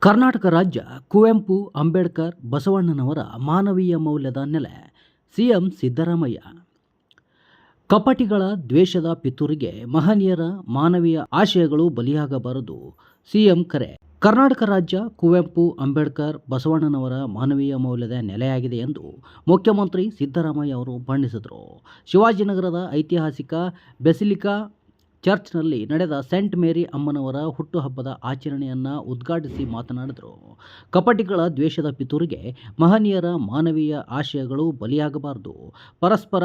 ಕರ್ನಾಟಕ ರಾಜ್ಯ ಕುವೆಂಪು, ಅಂಬೇಡ್ಕರ್, ಬಸವಣ್ಣನವರ ಮಾನವೀಯ ಮೌಲ್ಯದ ನೆಲೆ. ಸಿಎಂ ಸಿದ್ದರಾಮಯ್ಯ. ಕಪಟಿಗಳ ದ್ವೇಷದ ಪಿತೂರಿಗೆ ಮಹನೀಯರ ಮಾನವೀಯ ಆಶಯಗಳು ಬಲಿಯಾಗಬಾರದು. ಸಿಎಂ ಕರೆ. ಕರ್ನಾಟಕ ರಾಜ್ಯ ಕುವೆಂಪು, ಅಂಬೇಡ್ಕರ್, ಬಸವಣ್ಣನವರ ಮಾನವೀಯ ಮೌಲ್ಯದ ನೆಲೆಯಾಗಿದೆ ಎಂದು ಮುಖ್ಯಮಂತ್ರಿ ಸಿದ್ದರಾಮಯ್ಯ ಅವರು ಬಣ್ಣಿಸಿದರು. ಶಿವಾಜಿನಗರದ ಐತಿಹಾಸಿಕ ಬೆಸಿಲಿಕಾ ಚರ್ಚ್ನಲ್ಲಿ ನಡೆದ ಸೆಂಟ್ ಮೇರಿ ಅಮ್ಮನವರ ಹುಟ್ಟುಹಬ್ಬದ ಆಚರಣೆಯನ್ನು ಉದ್ಘಾಟಿಸಿ ಮಾತನಾಡಿದರು. ಕಪಟಿಗಳ ದ್ವೇಷದ ಪಿತೂರಿಗೆ ಮಹನೀಯರ ಮಾನವೀಯ ಆಶಯಗಳು ಬಲಿಯಾಗಬಾರದು. ಪರಸ್ಪರ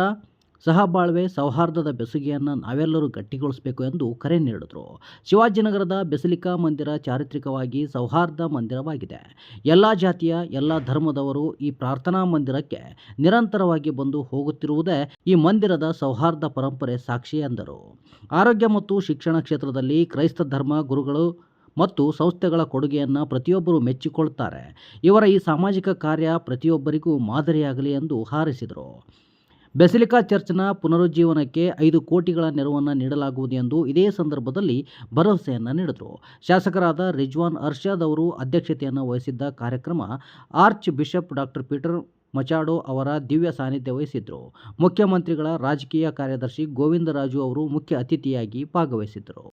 ಸಹಬಾಳ್ವೆ ಸೌಹಾರ್ದದ ಬೆಸುಗೆಯನ್ನು ನಾವೆಲ್ಲರೂ ಗಟ್ಟಿಗೊಳಿಸಬೇಕು ಎಂದು ಕರೆ ನೀಡಿದರು. ಶಿವಾಜಿನಗರದ ಬೆಸಲಿಕಾ ಮಂದಿರ ಚಾರಿತ್ರಿಕವಾಗಿ ಸೌಹಾರ್ದ ಮಂದಿರವಾಗಿದೆ. ಎಲ್ಲ ಜಾತಿಯ, ಎಲ್ಲ ಧರ್ಮದವರು ಈ ಪ್ರಾರ್ಥನಾ ಮಂದಿರಕ್ಕೆ ನಿರಂತರವಾಗಿ ಬಂದು ಹೋಗುತ್ತಿರುವುದೇ ಈ ಮಂದಿರದ ಸೌಹಾರ್ದ ಪರಂಪರೆ ಸಾಕ್ಷಿ ಎಂದರು. ಆರೋಗ್ಯ ಮತ್ತು ಶಿಕ್ಷಣ ಕ್ಷೇತ್ರದಲ್ಲಿ ಕ್ರೈಸ್ತ ಧರ್ಮ ಗುರುಗಳು ಮತ್ತು ಸಂಸ್ಥೆಗಳ ಕೊಡುಗೆಯನ್ನು ಪ್ರತಿಯೊಬ್ಬರು ಮೆಚ್ಚಿಕೊಳ್ಳುತ್ತಾರೆ ಇವರ ಈ ಸಾಮಾಜಿಕ ಕಾರ್ಯ ಪ್ರತಿಯೊಬ್ಬರಿಗೂ ಮಾದರಿಯಾಗಲಿ ಎಂದು ಹಾರೈಸಿದರು. ಬೆಸಿಲಿಕಾ ಚರ್ಚ್ನ ಪುನರುಜ್ಜೀವನಕ್ಕೆ ಐದು ಕೋಟಿಗಳ ನೆರವನ್ನು ನೀಡಲಾಗುವುದು ಎಂದು ಇದೇ ಸಂದರ್ಭದಲ್ಲಿ ಭರವಸೆಯನ್ನು ನೀಡಿದರು. ಶಾಸಕರಾದ ರಿಜ್ವಾನ್ ಅರ್ಷದ್ ಅವರು ಅಧ್ಯಕ್ಷತೆಯನ್ನು ವಹಿಸಿದ್ದ ಕಾರ್ಯಕ್ರಮ ಆರ್ಚ್ ಬಿಷಪ್ ಡಾಕ್ಟರ್ ಪೀಟರ್ ಮಚಾಡೋ ಅವರ ದಿವ್ಯ ಸಾನ್ನಿಧ್ಯ ವಹಿಸಿದ್ದರು ಮುಖ್ಯಮಂತ್ರಿಗಳ ರಾಜಕೀಯ ಕಾರ್ಯದರ್ಶಿ ಗೋವಿಂದರಾಜು ಅವರು ಮುಖ್ಯ ಅತಿಥಿಯಾಗಿ ಭಾಗವಹಿಸಿದ್ದರು.